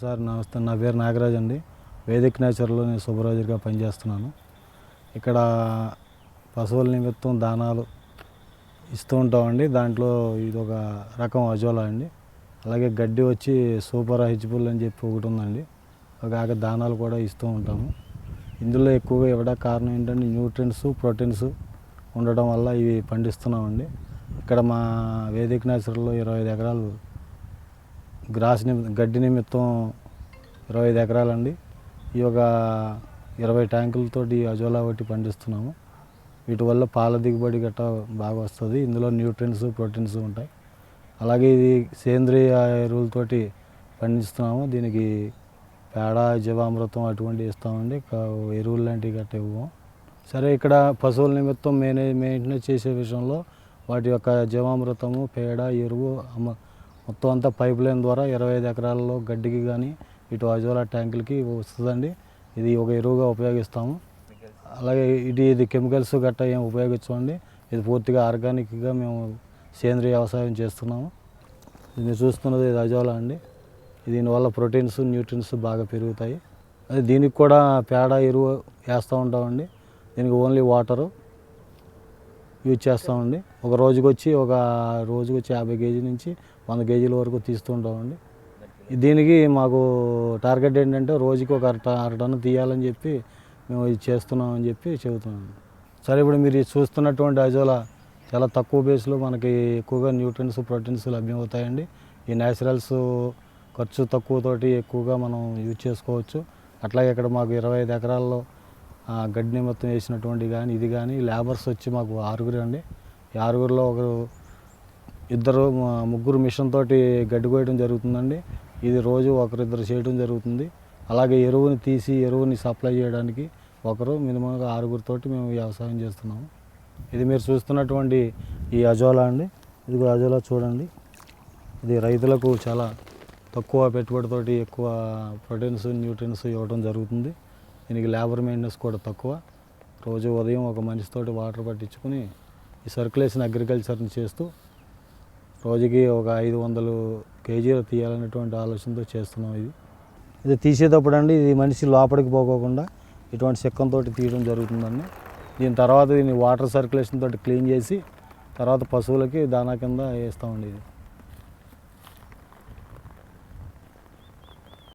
Sir నమస్తే. నా పేరు నాగరాజ్ అండి. వేదిక్ నేచర్లో నేను సూపర్వైజర్గా పనిచేస్తున్నాను. ఇక్కడ పశువుల నిమిత్తం దానాలు ఇస్తూ ఉంటామండి. దాంట్లో ఇది ఒక రకం అజోలా అండి. అలాగే గడ్డి వచ్చి సూపర్ హెచ్బుల్ అని చెప్పి ఒకటి ఉందండి. ఒక దానాలు కూడా ఇస్తూ ఉంటాము. ఇందులో ఎక్కువగా ఇవ్వడానికి కారణం ఏంటంటే న్యూట్రియన్స్ ప్రోటీన్స్ ఉండడం వల్ల ఇవి పండిస్తున్నామండి. ఇక్కడ మా వేదిక నేచర్లో ఇరవై ఐదు ఎకరాలు గ్రాస్ నిమి గడ్డి నిమిత్తం ఇరవై ఐదు ఎకరాలండి. ఈ ఒక ఇరవై ట్యాంకులతోటి అజోలా ఒకటి పండిస్తున్నాము. వీటి వల్ల పాల దిగుబడి గట్రా బాగా వస్తుంది. ఇందులో న్యూట్రియన్స్ ప్రోటీన్స్ ఉంటాయి. అలాగే ఇది సేంద్రియ ఎరువులతోటి పండిస్తున్నాము. దీనికి పేడ జీవామృతం అటువంటివి ఇస్తామండి. ఎరువులు లాంటివి గట్టా ఇవ్వము. సరే ఇక్కడ పశువుల నిమిత్తం మేనే మెయింటెనెన్స్ చేసే విషయంలో వాటి యొక్క జీవామృతము పేడ ఎరువు అమ్మ మొత్తం అంతా పైప్ లైన్ ద్వారా ఇరవై ఐదు ఎకరాల్లో గడ్డికి కానీ ఇటు అజోలా ట్యాంకులకి వస్తుందండి. ఇది ఒక ఎరువుగా ఉపయోగిస్తాము. అలాగే ఇది ఇది కెమికల్స్ గట్టా ఏం ఉపయోగించమండి. ఇది పూర్తిగా ఆర్గానిక్గా మేము సేంద్రియ వ్యవసాయం చేస్తున్నాము. ఇది చూస్తున్నది ఇది అజోలా అండి. దీనివల్ల ప్రోటీన్స్ న్యూట్రిన్స్ బాగా పెరుగుతాయి. అదే దీనికి కూడా పేడ ఎరువు వేస్తూ ఉంటామండి. దీనికి ఓన్లీ వాటరు. యూజ్ చేస్తామండి. ఒక రోజుకి వచ్చి ఒక రోజుకి వచ్చి యాభై కేజీ నుంచి వంద కేజీల వరకు తీస్తూ ఉంటామండి దీనికి మాకు టార్గెట్ ఏంటంటే రోజుకి ఒక అర అర టన్ను తీయాలని చెప్పి మేము ఇది చేస్తున్నామని చెప్పి చెబుతున్నాం సరే ఇప్పుడు మీరు ఇది చూస్తున్నటువంటి అజోలా చాలా తక్కువ బేస్లో మనకి ఎక్కువగా న్యూట్రియన్స్ ప్రోటీన్స్ లభ్యమవుతాయండి. ఈ న్యాచురల్స్ ఖర్చు తక్కువతోటి ఎక్కువగా మనం యూజ్ చేసుకోవచ్చు. అట్లాగే ఇక్కడ మాకు ఇరవై ఐదు ఎకరాల్లో గడ్డి మొత్తం వేసినటువంటి కానీ ఇది కానీ లేబర్స్ వచ్చి మాకు ఆరుగురు అండి. ఈ ఆరుగురిలో ఒకరు ఇద్దరు ముగ్గురు మిషన్ తోటి గడ్డి కోయడం జరుగుతుందండి. ఇది రోజు ఒకరిద్దరు చేయడం జరుగుతుంది. అలాగే ఎరువుని తీసి ఎరువుని సప్లై చేయడానికి ఒకరు మినిమంగా ఆరుగురితోటి మేము వ్యవసాయం చేస్తున్నాము. ఇది మీరు చూస్తున్నటువంటి ఈ అజోలా అండి. ఇది అజోలా చూడండి. ఇది రైతులకు చాలా తక్కువ పెట్టుబడితోటి ఎక్కువ ప్రోటీన్స్ న్యూట్రియన్స్ ఇవ్వడం జరుగుతుంది. దీనికి లేబర్ మెయింటెనెన్స్ కూడా తక్కువ. రోజు ఉదయం ఒక మనిషితోటి వాటర్ పట్టించుకుని ఈ సర్క్యులేషన్ అగ్రికల్చర్ని చేస్తూ రోజుకి ఒక ఐదు వందలు కేజీలు తీయాలనేటువంటి ఆలోచనతో చేస్తున్నాం ఇది. ఇది తీసేటప్పుడు అండి ఇది మనిషి లోపలికి పోకోకుండా ఇటువంటి చెక్కంతో తీయడం జరుగుతుందండి. దీని తర్వాత దీన్ని వాటర్ సర్క్యులేషన్ తోటి క్లీన్ చేసి తర్వాత పశువులకి దానా కింద వేస్తామండి ఇది.